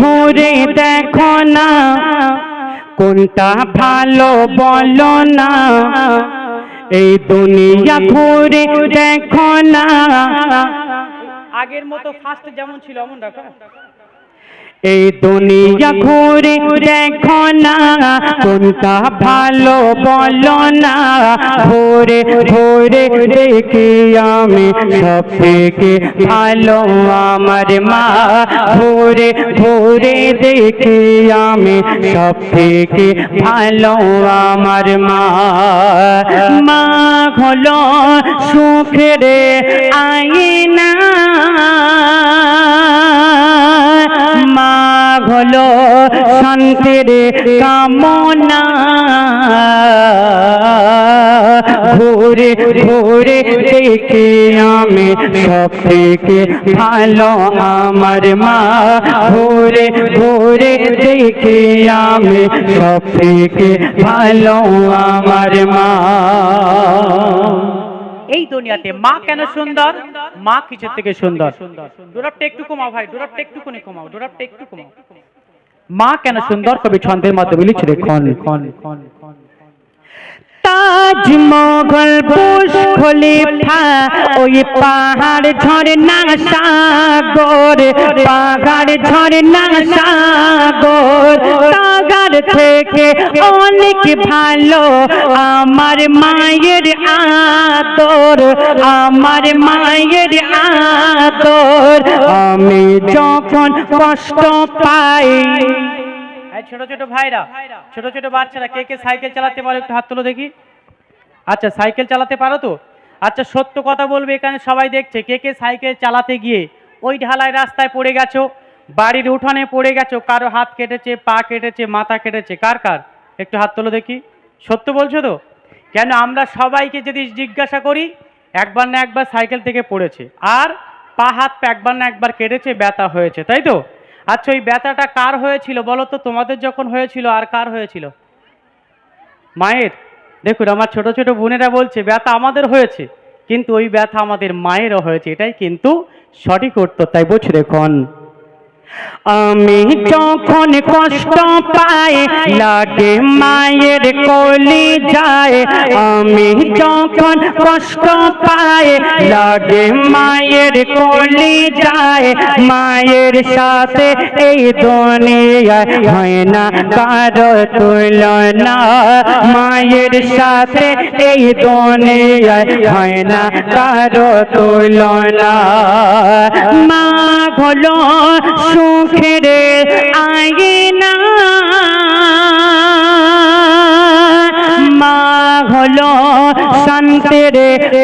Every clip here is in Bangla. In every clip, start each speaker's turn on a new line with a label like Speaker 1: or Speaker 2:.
Speaker 1: ঘুরে দেখো না, কোনটা ভালো বলো না। এই দুনিয়া ঘুরে দেখো না।
Speaker 2: আগের মতো ফার্স্ট যেমন ছিল, এমন রাখো
Speaker 1: এই দুনিয়া ঘুরে দেখো না, কোনটা ভালো বলো না। ঘুরে ঘুরে দেখি আমি সব থেকে ভালো আমার মা। ঘুরে ঘুরে দেখি আমি সব থেকে ভালো আমার মা। মা হলো সুখের আইনা মা হলো শান্তির কামনা। ঘুরে ঘুরে দেখি আমি সব থেকে ভালো আমার মা। ঘুরে ঘুরে দেখি আমি সব থেকে ভালো আমার মা।
Speaker 2: এই দুনিয়াতে মা কেন সুন্দর? মা কিছু থেকে সুন্দর? ডোরাপটা একটু কমাও ভাই ডোরাপটা একটুখানি কমাও ডোরাপটা একটু কমাও। মা কেন সুন্দর? কবি ছন্দের মাধ্যমে লিখছে রে খন খন খন খন
Speaker 1: তাজ মোগল বুশ খলিফা, ওই পাহাড় ঝরনা সাগর, পাহাড় ঝরনা সাগর। সাগর থেকে অনেক ভালো, আমার মায়ের আদর, আমার মায়ের আদর। আমি যখন কষ্ট পাই
Speaker 2: ছোট ছোট ভাইরা, ছোট ছোট বাচ্চারা, কে কে সাইকেল চালাতে পারো একটু হাত তুলো দেখি। আচ্ছা সাইকেল চালাতে পারো তো? আচ্ছা সত্য কথা বলবে এখানে সবাই দেখছে, কে কে সাইকেল চালাতে গিয়ে ওই ঢালাই রাস্তায় পড়ে গেছো, বাড়ির উঠানে পড়ে গেছো, কারও হাত কেটেছে, পা কেটেছে, মাথা কেটেছে, কার কার? একটু হাত তোলো দেখি। সত্য বলছো তো? কেন আমরা সবাইকে যদি জিজ্ঞাসা করি, একবার না একবার সাইকেল থেকে পড়েছে, আর পা হাত একবার না একবার কেটেছে, ব্যথা হয়েছে, তাই তো? আচ্ছা ওই ব্যথাটা কার হয়েছিল? বলো তো, তোমাদের যখন হয়েছিল আর কার হয়েছিল? মায়ের? দেখুন, আমার ছোট ছোট বোনেরা বলছে, ব্যথা আমাদের হয়েছে। কিন্তু ওই ব্যথা আমাদের মায়েরও হয়েছে। এটাই কিন্তু সঠিক উত্তর, তাই বুঝ রেখন।
Speaker 1: আমি যখন কষ্ট পাই, লাগে মায়ের কলি যায়। আমি যখন কষ্ট পাই, লাগে মায়ের কলি যায়। মায়ের সাথে এই দুনিয়ায় হয় না কারও তুলনা। মায়ের সাথে এই দুনিয়ায় হয় না কারও তুলনা। মা হলো সুখের আয়না। মা হলো শান্তির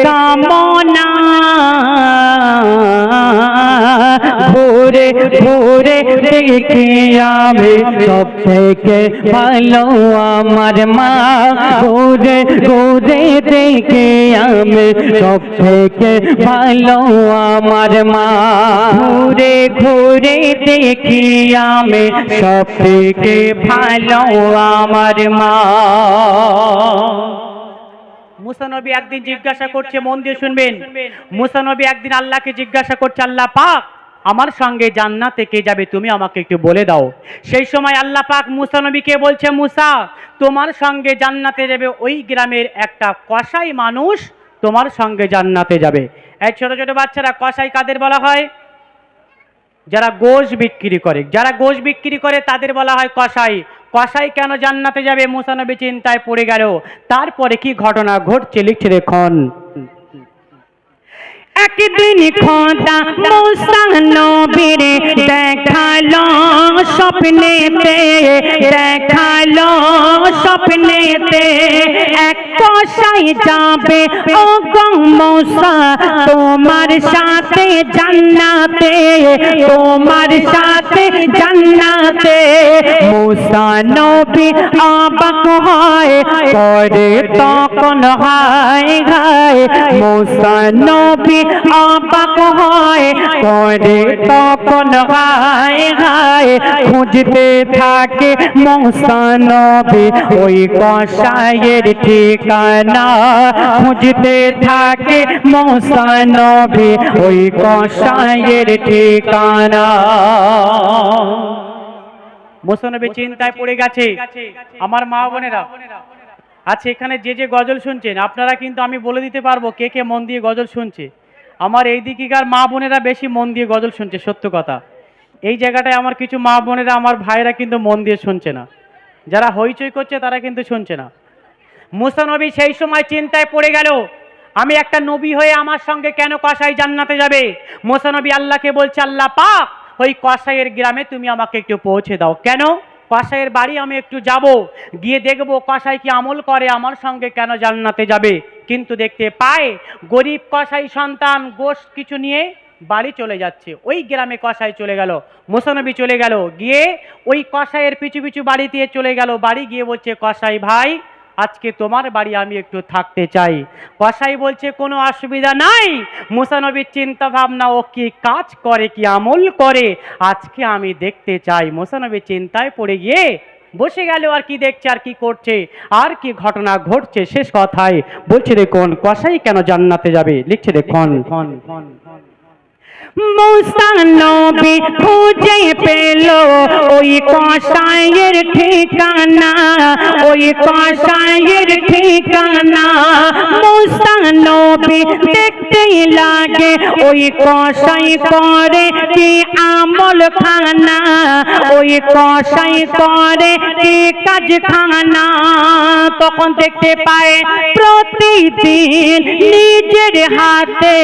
Speaker 1: কামনা। ঘুরে ঘুরে দেখি আমি সব থেকে ভালো আমার মা। ঘুরে ঘুরে দেখি আমি সব থেকে ভালো আমার মা। ঘুরে ঘুরে দেখি আমি সব থেকে ভালো আমার মা।
Speaker 2: মুসানবী একদিন জিজ্ঞাসা করছে, মন দিয়ে শুনবেন। মুসানবী একদিন আল্লাহকে জিজ্ঞাসা করছে, আল্লাহ পাক আমার সঙ্গে জান্নাতে কে যাবে তুমি আমাকে একটু বলে দাও। সেই সময় আল্লাহ পাক মুসানবীকে বলছে, মুসা, তোমার সঙ্গে জান্নাতে যাবে ওই গ্রামের একটা কসাই মানুষ তোমার সঙ্গে জান্নাতে যাবে। এই ছোট ছোট বাচ্চারা কসাই কাদের বলা হয়? যারা গোশ বিক্রি করে। যারা গোশ বিক্রি করে তাদের বলা হয় কসাই। কসাই কেন জান্নাতে যাবে? মুসানবী চিন্তায় পড়ে গেল। তারপরে কি ঘটনা ঘটছে? লিখছে দেখুন।
Speaker 1: একদিন খোদা দেখাল স্বপ্নেতে দেখাল স্বপ্নেতে এক কষাই যাবে ও গো তোমার সাথে জান্নাতে, তোমার সাথে জান্নাতে মুসা নবী অবাক হয় করে তখন হায় হায় মুসা নবী অবাক হয় করে তখন হায় হায় খুঁজতে থাকে মুসা নবী ওই কষায়ের ঠিকানা, খুঁজতে থাকে মুসা নবী ওই কষায়ের ঠিকানা।
Speaker 2: মোসানবী চিন্তায় পড়ে গেছে। আমার মা বোনেরা আচ্ছা এখানে যে যে গজল শুনছেন, আপনারা কিন্তু আমি বলে দিতে পারব কে কে মন দিয়ে গজল শুনছে। আমার এই দিকিকার মা বোনেরা বেশি মন দিয়ে গজল শুনছে, সত্য কথা। এই জায়গাটায় আমার কিছু মা বোনেরা, আমার ভাইরা কিন্তু মন দিয়ে শুনছে না। যারা হইচই করছে, তারা কিন্তু শুনছে না। মুসা নবী সেই সময় চিন্তায় পড়ে গেল আমি একটা নবী হয়ে আমার সঙ্গে কেন কসাই জান্নাতে যাবে? মুসা নবী আল্লাহকে বলছে, আল্লাহ পাক, ওই কসাইয়ের গ্রামে তুমি আমাকে একটু পৌঁছে দাও। কেন? কসাইয়ের বাড়ি আমি একটু যাব, গিয়ে দেখব কসাই কি আমল করে, আমার সঙ্গে কেন জান্নাতে যাবে। কিন্তু দেখতে পায়, গরিব কসাই সন্তান গোশ কিছু নিয়ে বাড়ি চলে যাচ্ছে। ওই গ্রামে কসাই চলে গেল মোসানবী চলে গেল, গিয়ে ওই কসাইয়ের পিছু পিছু বাড়ি দিয়ে চলে গেল। বাড়ি গিয়ে বলছে, কসাই ভাই আজকে তোমার বাড়ি আমি একটু থাকতে চাই। কসাই বলছে, কোনো অসুবিধা নাই। মুসানবীর চিন্তা ভাবনা ও কি কাজ করে, কি আমল করে, আজকে আমি দেখতে চাই। মুসানবীর চিন্তায় পড়ে গিয়ে বসে গেল, আর কি দেখছে, আর কি করছে, আর কি ঘটনা ঘটছে, শেষ কথায়। বলছে, দেখুন, কসাই কেন জান্নাতে যাবে? লিখছে, দেখুন।
Speaker 1: মুসা নবী খুঁজে পেল ওই কষায়ের ঠিকানা, ওই কষায়ের ঠিকানা। মুসা নবী দেখতেই লাগে ওই কষাই করে কি আমল খানা ওই কষাই করে কি কাজ খানা তখন দেখতে পায় প্রতিদিন নিজের হাতে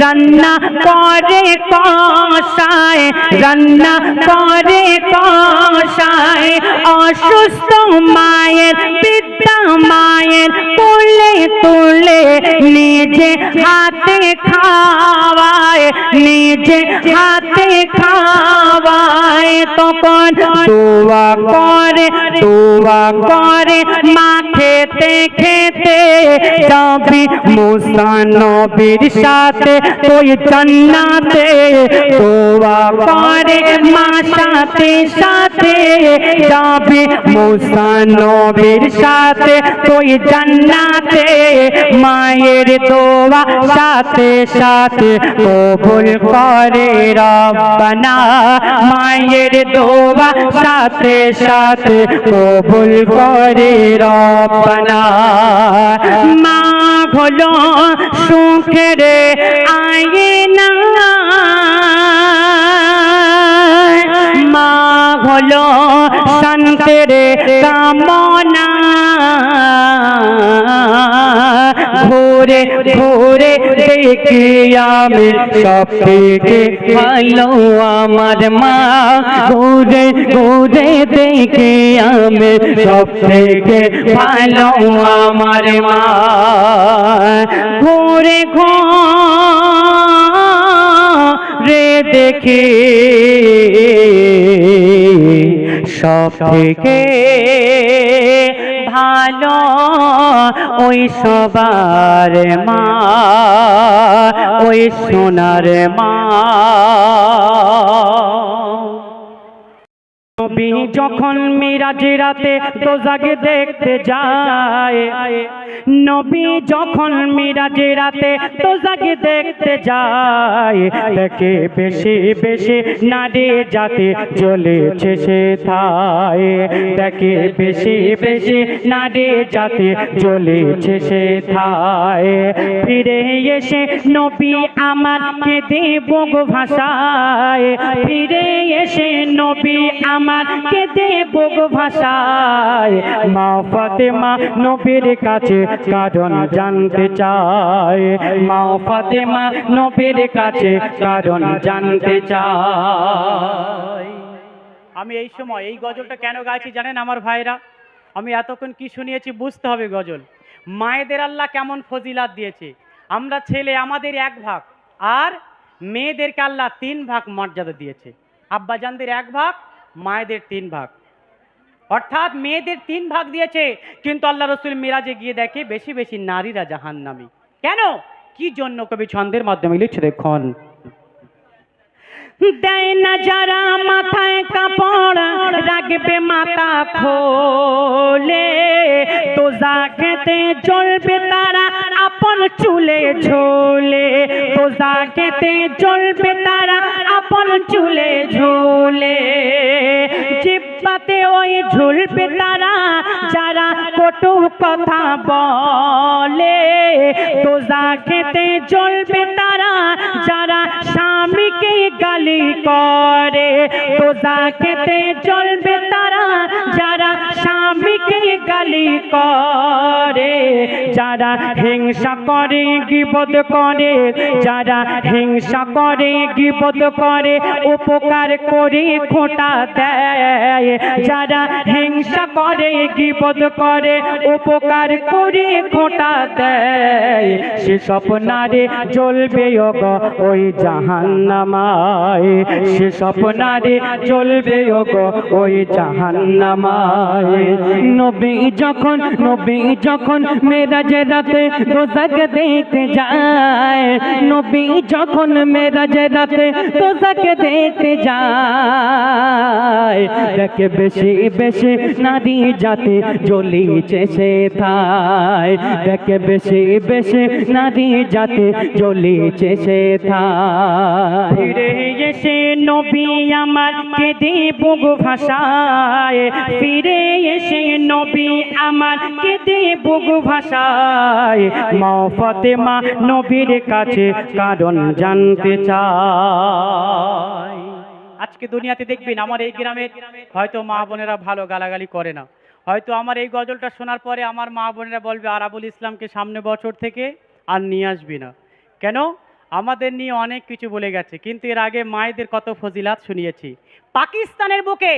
Speaker 1: রান্না করে কষায়, রান্না করে কষায়, অসুস্থ মায়ের পিতা মায়ের তুলে তুলে নিজে হাতে খাওয়ায়, নিজে হাতে খাওয়ায়, তখন দোয়া করে দোয়া করে মা খেতে খেতে যাবি মুসা নবীর সাথে তুই জান্নাতে। দোয়া মা সাথে সাথে যাবি মুসা নবীর সাথে তুই জান্নাতে মায়ের দোয়া সাথে সাথে কবুল করে রব্বানা। মায়ের দোয়া সাথে সাথে কবুল করে রব্বানা। মা হলো সুখের আয়না। মা হলো শান্তের কামনা। ভোরে ঘুরে দেখি আমি সব থেকে ভালো আমার মা। ঘুরে ঘুরে দেখি আমি সব থেকে ভালো আমার মা। ঘুরে ঘুরে দেখি সব থেকে ভালো ওই সবার মা ওই সোনার মা। নবী যখন মিরাজে রাতে দোজাকে দেখতে যায়, নবী যখন মিরাজে রাতে দোজাকে দেখতে যায়, দেখে বেশি বেশি নারী যাতে চলেছে সে থায় দেখে বেশি বেশি নারী যাতে চলেছে সে থায় ফিরে এসে নবী আমার কেঁদে বগ ভাষায়। ফিরে এসে নবী আমার ভাষায়। মা ফাতেমা নবীর কাছে কারণ জানতে চায়। মা ফাতেমা নবীর কাছে কারণ জানতে চায়।
Speaker 2: আমি এই সময় এই গজলটা কেন গাইছি জানেন আমার ভাইরা? আমি এতক্ষণ কি শুনিয়েছি বুঝতে হবে গজল। মায়েদের আল্লাহ কেমন ফজিলাত দিয়েছে। আমরা ছেলে আমাদের এক ভাগ, আর মেয়েদেরকে আল্লাহ তিন ভাগ মর্যাদা দিয়েছে। আব্বাজানদের এক ভাগ মায়েদের তিন ভাগ। অর্থাৎ মেয়েদের তিন ভাগ দিয়েছে, কিন্তু আল্লাহ রসুল মিরাজে গিয়ে দেখে বেশি বেশি নারীরা জাহান্নামী। কেন? কি জন্য? কবি ছন্দের মাধ্যমে লিখছে, দেখুন।
Speaker 1: দেয় না যারা মাথায় কাপড়, রাখবে মাথা খোলে। তো তারা আপন চুলে ঝোলে। তো খেতে চলবে তারা আপন চুলে ঝোলে। কটু কথা বলে তো খেতে জ্বলবে তারা। গালি করে। দোজা খেতে চলবে তারা, যারা স্বামীকে গালি করে, যারা হিংসা করে গিবদ করে, যারা হিংসা করে গিবদ করে, উপকার করে, খোটা দেয়। যারা হিংসা করে গিবদ করে, উপকার করে, খোটা দেয়। সে স্বপ্নারে জ্বলবে ওগ, ওই জাহান্নামায়। সে স্বপ্নারে জ্বলবে ওগ ওই জাহান্নামায়। নবী যখন নবী যখন মেরাজ রাতে দোজাক দেখতে যায়, নবী যখন মেরাজ রাতে দোজাক দেখতে যায়, দেখে বেশি বেশি নারী জাতি জ্বলিছে সে থায় দেখে বেশি বেশি নারী জাতি জ্বলিছে সে থায় এসে নবী আমার কেঁদে বুক ভাষায়। ফিরে এসে নবী আমার কেঁদে বুক ভাষায়। মা ফতেমা নবীর কাছে কারণ জানতে চায়।
Speaker 2: আজকে দুনিয়াতে দেখবেন আমার এই গ্রামের হয়তো মা বোনেরা ভালো গালাগালি করে না। হয়তো আমার এই গজলটা শোনার পরে আমার মা বোনেরা বলবে, আরাবুল ইসলামকে সামনে বছর থেকে আর নিয়ে আসবি না। কেন? আমাদের নিয়ে অনেক কিছু বলে গেছে, কিন্তু এর আগে মায়েদের কত ফজিলাত শুনিয়েছি। পাকিস্তানের বুকে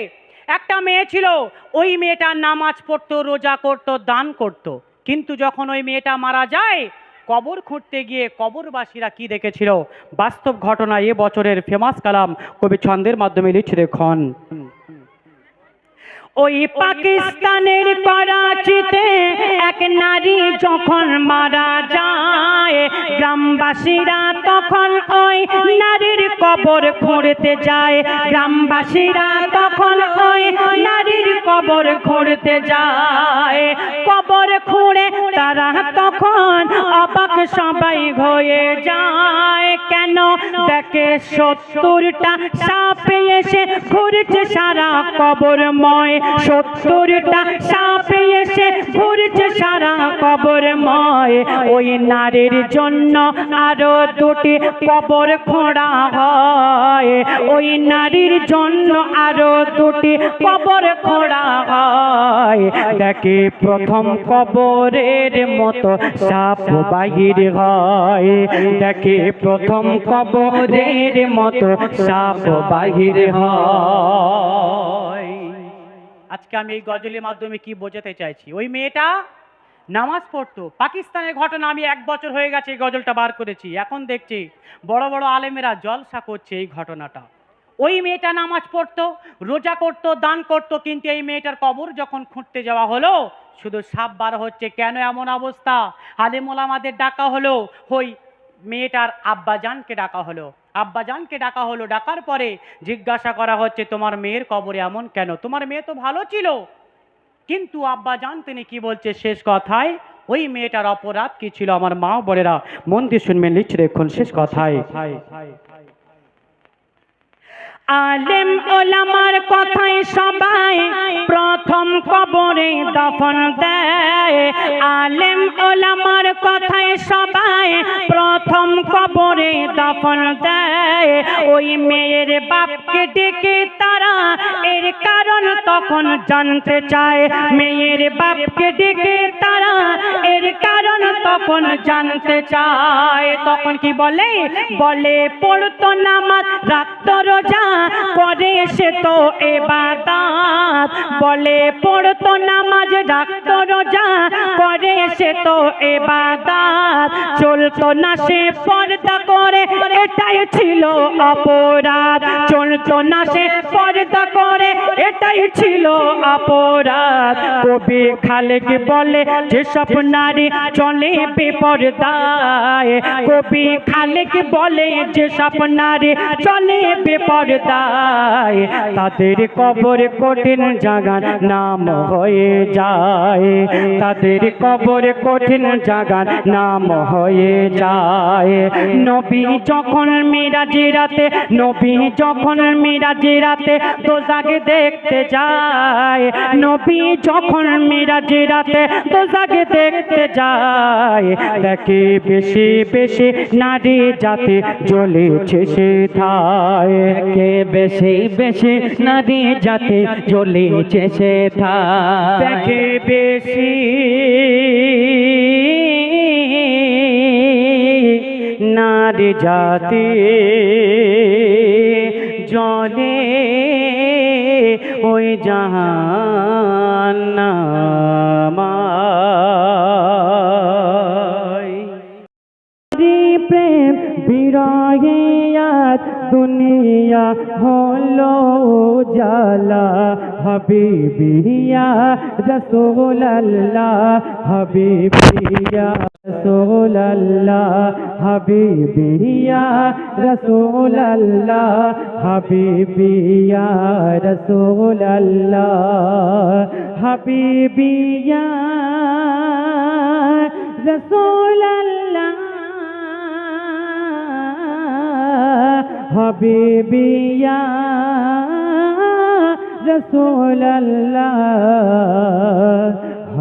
Speaker 2: একটা মেয়ে ছিল, ওই মেয়েটা নামাজ পড়তো, রোজা করতো, দান করতো। কিন্তু যখন ওই মেয়েটা মারা যায়, কবর খুঁড়তে গিয়ে কবরবাসীরা কি দেখেছিল? বাস্তব ঘটনা এ বছরের ফেমাস কালাম কবি ছন্দের মাধ্যমে লিখছে দেখুন।
Speaker 1: ওই পাকিস্তানের করাচিতে এক নারী যখন মারা যায় গ্রামবাসীরা তখন ওই নারীর কবর খুঁড়তে যায়। গ্রামবাসীরা তখন ওই নারীর কবর খুঁড়তে যায়। খুঁড়ে, তারা তখন অবাক সবাই হয়ে যায়। কেন? দেখে সত্তরটা সাপে এসে ঘুরছে সারা কবরময়। সত্তরটা সাপে এসে ঘুরছে সারা কবরময়। ওই নারীর জন্য আরও দুটি কবর খোঁড়া হয়। ওই নারীর জন্য আরও দুটি কবর খোঁড়া হয়। দেখে প্রথম কবরের মতো সাপ বাহির হয়। দেখে প্রথম কবরের মতো সাপ বাহির হয়।
Speaker 2: আজকে আমি এই গজলের মাধ্যমে কি বোঝাতে চাইছি? ওই মেয়েটা নামাজ পড়তো। পাকিস্তানের ঘটনা আমি এক বছর হয়ে গেছে এই গজলটা বার করেছি। এখন দেখছি বড় বড় আলেমেরা জলসা করছে এই ঘটনাটা। ওই মেয়েটা নামাজ পড়তো, রোজা করতো, দান করতো, কিন্তু এই মেয়েটার কবর যখন খুঁড়তে যাওয়া হলো শুধু সাপ বার হচ্ছে, কেন এমন অবস্থা? আলেমোলামাদের ডাকা হলো, ওই মেয়েটার আব্বাজানকে ডাকা হলো। আব্বাজানকে ডাকা হলো, ডাকার পরে জিজ্ঞাসা করা হচ্ছে, তোমার মেয়ের কবরে এমন কেন? তোমার মেয়ে তো ভালো ছিল। কিন্তু আব্বাজান তিনি কি বলছে, শেষ কথায়, ওই মেয়েটার অপরাধ কি ছিল? আমার মা বড়েরা মন দিয়ে শুনবেন লিখছে দেখুন, শেষ কথায়।
Speaker 1: আলেম ওলামার কথায় সবাই প্রথম কবরে দফন দেয়। আলেম ওলামার কথায় সবাই প্রথম কবরে দফন দেয়। ওই মেয়ের বাপকে ডেকে তারা এর কারণ তখন জানতে চায়। মেয়ের বাপকে ডেকে তারা এর কারণ তখন জানতে চায়। তখন কি বলে? বলে, পড়তো নামাজ রাখতো রোজা করে সে তো এবাদাত। বলে, পড়তো নামাজ রাখতো রোজা করে সে তো এবাদাত। চলতো না সে পর্দা করে, এটাই ছিল অপরাধ। চলতো না সে পর্দা করে, এটাই ছিল অপরাধ। কবি খালেক বলে যেসব নারী চলে বেপরদায় কবি খালেক বলে যেসব নারী চলে বেপরদায় তাদের কবর কঠিন জাগার নাম হয়ে যায়। তাদের কবর কঠিন জাগার নাম হয়ে যায়। নবী যখন মিরাজি রাতে, নবী যখন মিরাজি রাতে দোজাকে দেখতে যায়। নবী যখন মিরাজ রাতে তো জাগে দেখতে যায়। দেখে বেশি বেশি নারী জাতি জ্বলেছে সে থায়
Speaker 3: কে বেশি বেশি নারী জাতি জ্বলেছে সে থায়
Speaker 1: দেখে বেশি নারী জাতি জলে ওই জাহান্নামায় প্রেম বিরায়াত দুনিয়া হলো জালা হাবিবিয়া রসুল আল্লাহ হাবিবিয়া। রসুল আল্লাহ হাবিবিয়া রসুল আল্লাহ হাবিবিয়া রসুল আল্লাহ হাবিবিয়া রসুল আল্লাহ হাবিবিয়া রসুল আল্লাহ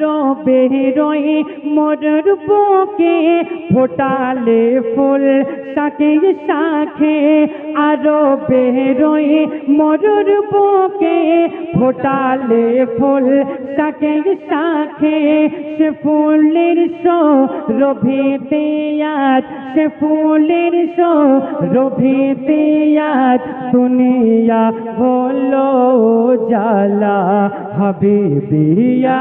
Speaker 1: আরও বেরোয় মোর বুকে ফোটালে ফুল শাকে শাখে আরও বেরোয় মোর বুকে ফোটালে ফুল শাকে শাখে সে ফুলের সো রভিতে আজ সে ফুলের সো রভিতে আজ দুনিয়া হলো জালা Habibia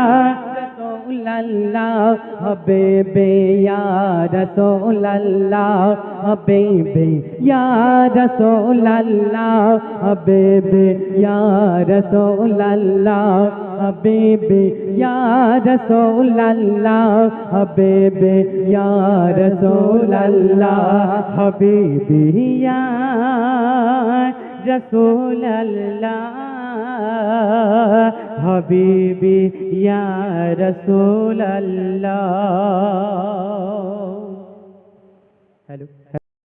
Speaker 1: Allah, Habibi Ya Rasul Allah, Habibi Ya Rasul Allah, Habibi Ya Rasul Allah, Habibi Ya Rasul Allah, Habibi Ya Rasul Allah, Habibi Ya Rasul Allah. হাবিবি ইয়া রসুল আল্লাহ